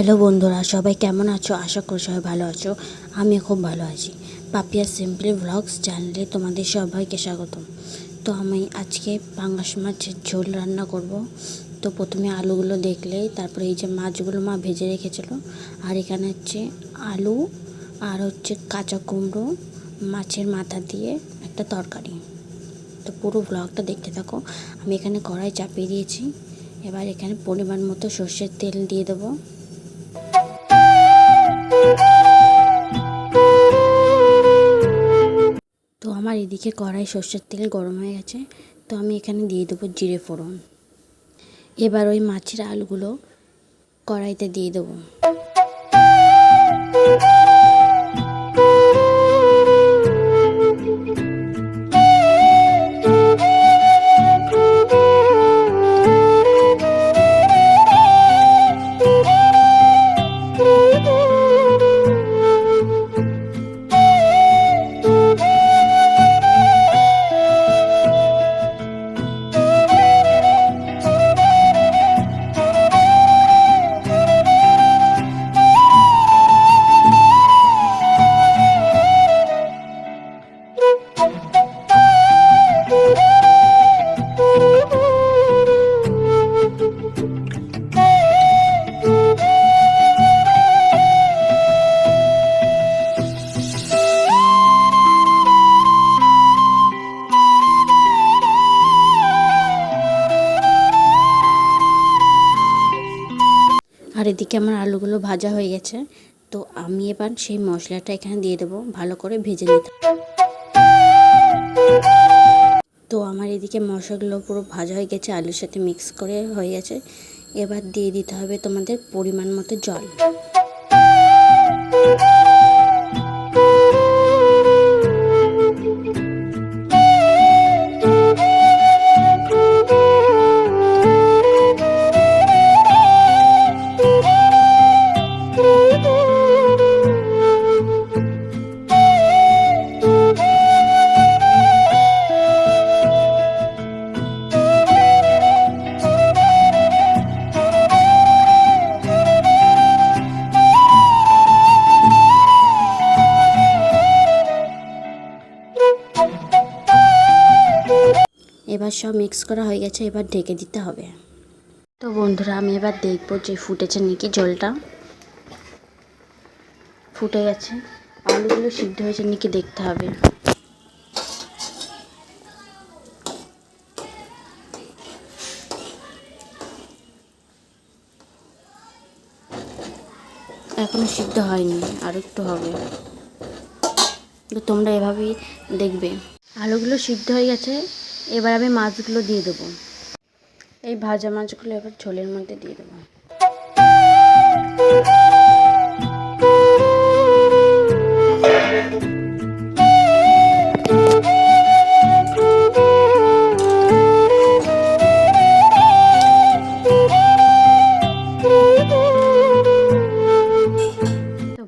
Hello বন্ধুরা, সবাই কেমন আছো? আশা করি সবাই ভালো আছো। আমি খুব ভালো আছি। পাপিয়া সিম্পলি ব্লগস চ্যানেলে তোমাদের সবাইকে স্বাগতম। তো আমি আজকে পাঙ্গাস মাছের ঝোল রান্না করব। তো প্রথমে আলুগুলো দেখলেই তারপরে এই যে মাছগুলো মা ভেজে রেখেছিল, আর এখানে হচ্ছে আলু, আর হচ্ছে কাঁচা কুমড়ো মাছের মাথা দিয়ে একটা তরকারি। তো পুরো ব্লগটা দেখতে থাকো। আমি এখানে কড়াই চাপিয়ে দিয়েছি। এবার এখানে পরিমাণ মতো সর্ষের তেল দিয়ে দেবো। তো আমার এদিকে কড়াই সর্ষের তেল গরম হয়ে গেছে। তো আমি এখানে দিয়ে দেবো জিরে ফোড়ন। এবার ওই মাছের আলুগুলো কড়াইতে দিয়ে দেবো। আর এদিকে আমার আলুগুলো ভাজা হয়ে গেছে, তো আমি এবার সেই মশলাটা এখানে দিয়ে দেবো, ভালো করে ভেজে নিতে। এদিকে মশলাগুলো পুরো ভাজা হয়ে গেছে, আলুর সাথে মিক্স করে হয়ে গেছে। এবার দিয়ে দিতে হবে তোমাদের পরিমাণ মতো জল। এবার সব মিক্স করা হয়ে গেছে, এবার ঢেকে দিতে হবে। তো বন্ধুরা, আমি এবার দেখব যে ফুটেছে নাকি জলটা। ফুটে গেছে। আলুগুলো সিদ্ধ হয়েছে নাকি দেখতে হবে। এখনও সিদ্ধ হয়নি, আর একটু হবে। তো তোমরা এভাবেই দেখবে। আলুগুলো সিদ্ধ হয়ে গেছে। এবার আমি মাছগুলো দিয়ে দেবো। এই ভাজা মাছগুলো এবার ঝোলের মধ্যে দিয়ে দেবো।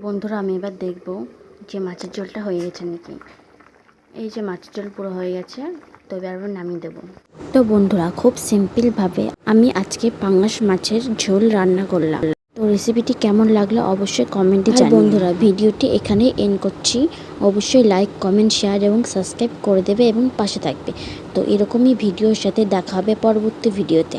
বন্ধুরা, আমি এবার দেখব যে মাছের ঝোলটা হয়ে গেছে নাকি। এই যে মাছের ঝোল পুরো হয়ে গেছে। তো এবার আবার নামিয়ে দেবো। তো বন্ধুরা খুব সিম্পলভাবে আমি আজকে পাঙ্গাস মাছের ঝোল রান্না করলাম। তো রেসিপিটি কেমন লাগল অবশ্যই কমেন্টে জানিয়ে বন্ধুরা ভিডিওটি এখানে এন্ড করছি। অবশ্যই লাইক কমেন্ট শেয়ার এবং সাবস্ক্রাইব করে দেবে এবং পাশে থাকবে। তো এরকমই ভিডিওর সাথে দেখা হবে পরবর্তী ভিডিওতে।